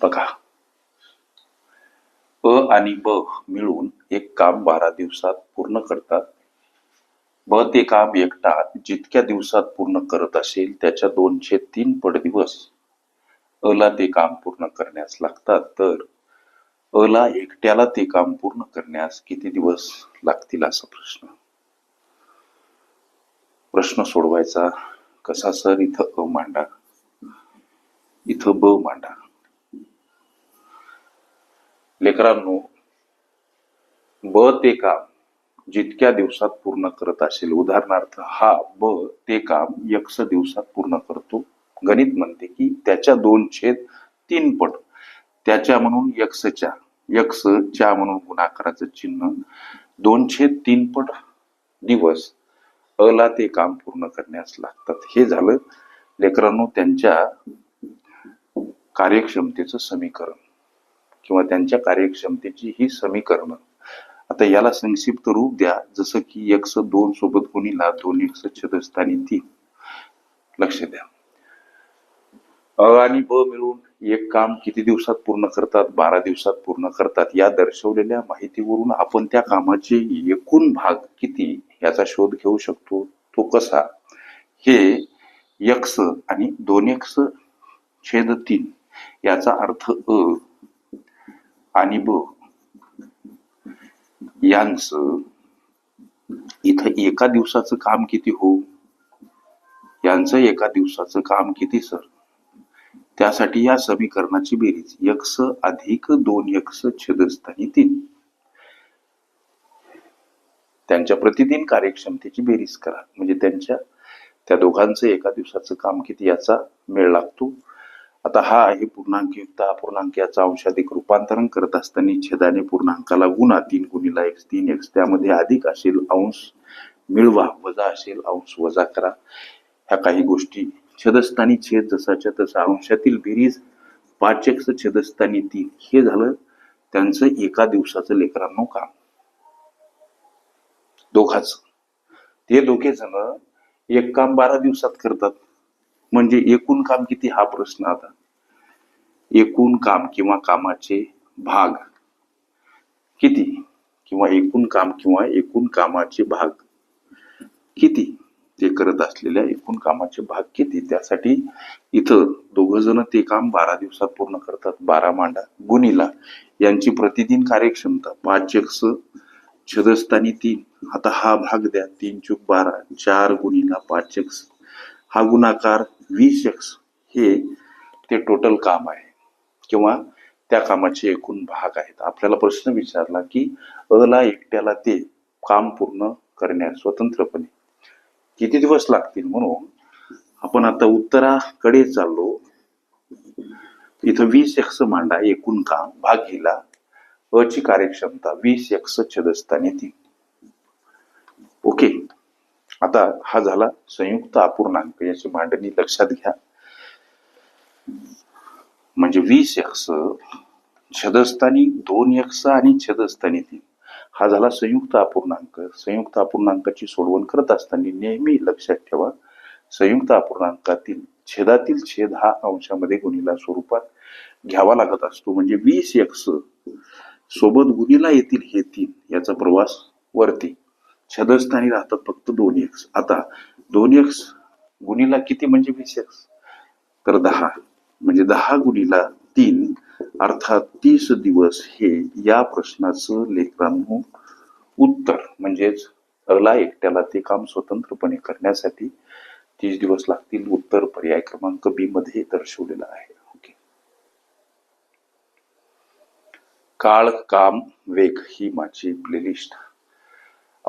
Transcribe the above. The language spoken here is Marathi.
बघा. अ आणि ब मिळून एक काम बारा दिवसात पूर्ण करतात. ब ते काम एकटा जितक्या दिवसात पूर्ण करत असेल त्याच्या दोनशे तीन पट दिवस अ ला ते काम पूर्ण करण्यास लागतात. तर अ ला एकट्याला ते काम पूर्ण करण्यास किती दिवस लागतील असा प्रश्न? प्रश्न सोडवायचा कसा सर? इथं अ मांडा. इथं ब मांडा. लेकरांनो ब ते काम जितक्या दिवसात पूर्ण करत असेल उदाहरणार्थ हा ब ते काम यक्ष दिवसात पूर्ण करतो गणित म्हणते की त्याच्या दोन छेद तीन पट. त्याच्या म्हणून यक्षच्या यक्ष च्या म्हणून गुणाकाराचं चिन्ह दोन छेद तीन पट दिवस अ ला ते काम पूर्ण करण्यास लागतात. हे झालं लेकरांनो त्यांच्या कार्यक्षमतेचं समीकरण. किंवा त्यांच्या कार्यक्षमतेची ही समीकरण. आता याला संक्षिप्त रूप द्या. जसं की एक्स दोन सोबत गुणीला दोन एक्स छेदस्थानी तीन. लक्ष द्या. अ आणि ब मिळून एक काम किती दिवसात पूर्ण करतात? बारा दिवसात पूर्ण करतात. या दर्शवलेल्या माहितीवरून आपण त्या कामाचे एकूण भाग किती याचा शोध घेऊ शकतो? तो कसा? हे यक्ष आणि दोन एक्स छेद तीन याचा अर्थ अ आणि ब. यांचं इथं एका दिवसाचं काम किती हो? यांचं एका दिवसाचं काम किती सर? त्यासाठी या समीकरणाची बेरीज. यक्स अधिक दोन यक्स छेदस्थानी तीन. त्यांच्या प्रतिदिन कार्यक्षमतेची बेरीज करा. म्हणजे त्यांच्या त्या दोघांचं एका दिवसाचं काम किती याचा मेळ लागतो? आता हा आहे पूर्णांकयुक्त अपूर्णांक याचा अंशाधिक रूपांतरण करत असताना छेदाने पूर्णांकाला गुणा तीन गुणीला एक्स तीन एक्स त्यामध्ये अधिक असेल अंश मिळवा वजा असेल अंश वजा करा. ह्या काही गोष्टी छेदस्थानी छेद जसाच्या तसा अंशातील बेरीज पाच एक्स छेदस्थानी तीन. हे झालं त्यांचं एका दिवसाचं लेकरांनो काम. दोघाच. ते दोघे जण एक काम बारा दिवसात करतात. म्हणजे एकूण काम किती हा प्रश्न आता? एकूण काम किंवा कामाचे भाग किती? किंवा एकूण काम किंवा एकूण कामाचे भाग किती? ते करत असलेल्या एकूण कामाचे भाग किती? त्यासाठी इथं दोघ जण ते काम बारा दिवसात पूर्ण करतात. बारा मांडा. गुणीला यांची प्रतिदिन कार्यक्षमता पाच एक्स छदस्थानी तीन. आता हा भाग द्या. तीन चूक बारा. चार गुणीला पाच एक्स हा गुणाकार वीस एक्स हे ते टोटल काम आहे. किंवा त्या कामाचे एकूण भाग आहेत. आपल्याला प्रश्न विचारला की अ ला एकट्याला ते काम पूर्ण करण्यास स्वतंत्रपणे किती दिवस लागतील म्हणून आपण आता उत्तराकडे चाललो. इथं वीस एक्स मांडा एकूण काम भाग अ ची कार्यक्षमता वीस एक्स छदस्थानी तीन. ओके. आता हा झाला संयुक्त अपूर्णांक याची मांडणी लक्षात घ्या. म्हणजे वीस यक्ष छदस्थानी दोन यक्ष आणि छदस्थानी तीन. हा झाला संयुक्त अपूर्णांक संयुक्त अपूर्णांकाची सोडवण करत असताना नेहमी लक्षात ठेवा संयुक्त अपूर्णांकातील छेदातील छेद हा अंशामध्ये गुणिला स्वरूपात घ्यावा लागत असतो. म्हणजे वीस यक्ष सोबत गुणिला येतील हे तीन. याचा प्रवास वरती. छदस्थानी राहतात फक्त दोन एक्स आता दोन एक्स गुणीला किती म्हणजे वीस एक्स तर दहा. म्हणजे दहा गुणीला तीन अर्थात तीस दिवस हे या प्रश्नाचं लेकरांनो उत्तर म्हणजेच अला एकट्याला ते काम स्वतंत्रपणे करण्यासाठी तीस दिवस लागतील उत्तर पर्याय क्रमांक बी मध्ये दर्शवलेलं आहे. ओके काळ काम वेग ही माझी प्लेलिस्ट